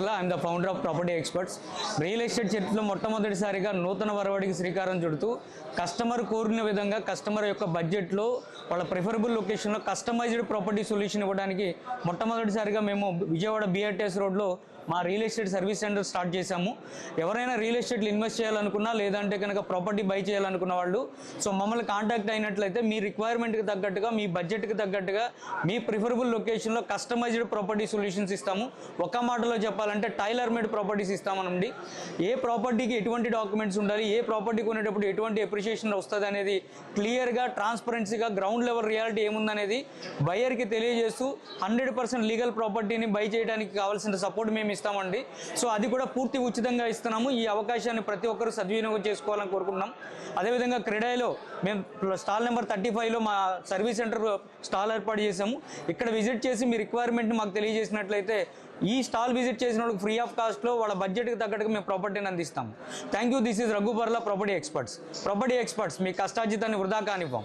I'm the founder of property experts real estate చెట్లు మొట్టమొదటిసారిగా నూతన వరవడికి శ్రీకారం చుడుతూ కస్టమర్ కోరిన విధంగా కస్టమర్ యొక్క బడ్జెట్లో వాళ్ళ ప్రిఫరబుల్ లొకేషన్లో కస్టమైజ్డ్ ప్రాపర్టీ సొల్యూషన్ ఇవ్వడానికి మొట్టమొదటిసారిగా మేము విజయవాడ బిఆర్టీఎస్ రోడ్లో మా real estate service center start చేశాము. ఎవరైనా రియల్ ఎస్టేట్లో ఇన్వెస్ట్ చేయాలనుకున్నా లేదంటే కనుక ప్రాపర్టీ బై చేయాలనుకున్న వాళ్ళు సో మమ్మల్ని కాంటాక్ట్ అయినట్లయితే మీ రిక్వైర్మెంట్కి తగ్గట్టుగా మీ బడ్జెట్కి తగ్గట్టుగా మీ ప్రిఫరబుల్ లొకేషన్లో కస్టమైజ్డ్ ప్రాపర్టీ సొల్యూషన్స్ ఇస్తాము. ఒక మాటలో చెప్పాలంటే టైలర్ మేడ్ ప్రాపర్టీస్ ఇస్తామనండి. ఏ ప్రాపర్టీకి ఎటువంటి డాక్యుమెంట్స్ ఉండాలి ఏ ప్రాపర్టీ కొనేటప్పుడు ఎటువంటి ఎప్రిషియేషన్ వస్తుంది అనేది క్లియర్గా ట్రాన్స్పరెన్సీగా గ్రౌండ్ లెవెల్ రియాలిటీ ఏముందనేది బయర్కి తెలియజేస్తూ హండ్రెడ్ పర్సెంట్ లీగల్ ప్రాపర్టీని బై చేయడానికి కావాల్సిన సపోర్ట్ మేము ఇస్తామండి. సో అది కూడా పూర్తి ఉచితంగా ఇస్తున్నాము. ఈ అవకాశాన్ని ప్రతి ఒక్కరూ సద్వినియోగం చేసుకోవాలని కోరుకుంటున్నాం. అదేవిధంగా క్రెడాయిలో మేము స్టాల్ నెంబర్ థర్టీ ఫైవ్లో మా సర్వీస్ సెంటర్ స్టాల్ ఏర్పాటు చేసాము ఇక్కడ విజిట్ చేసి మీ రిక్వైర్మెంట్ని మాకు తెలియజేసినట్లయితే ఈ స్టాల్ విజిట్ చేసి చేసిన వాళ్ళకి ఫ్రీ ఆఫ్ కాస్ట్లో వాళ్ళ బడ్జెట్కి తగ్గట్టుగా మేము ప్రాపర్టీని అందిస్తాం. Thank you this is Raghuburla property experts property experts మీ కష్టార్జితాన్ని వృధా కానివ్వం.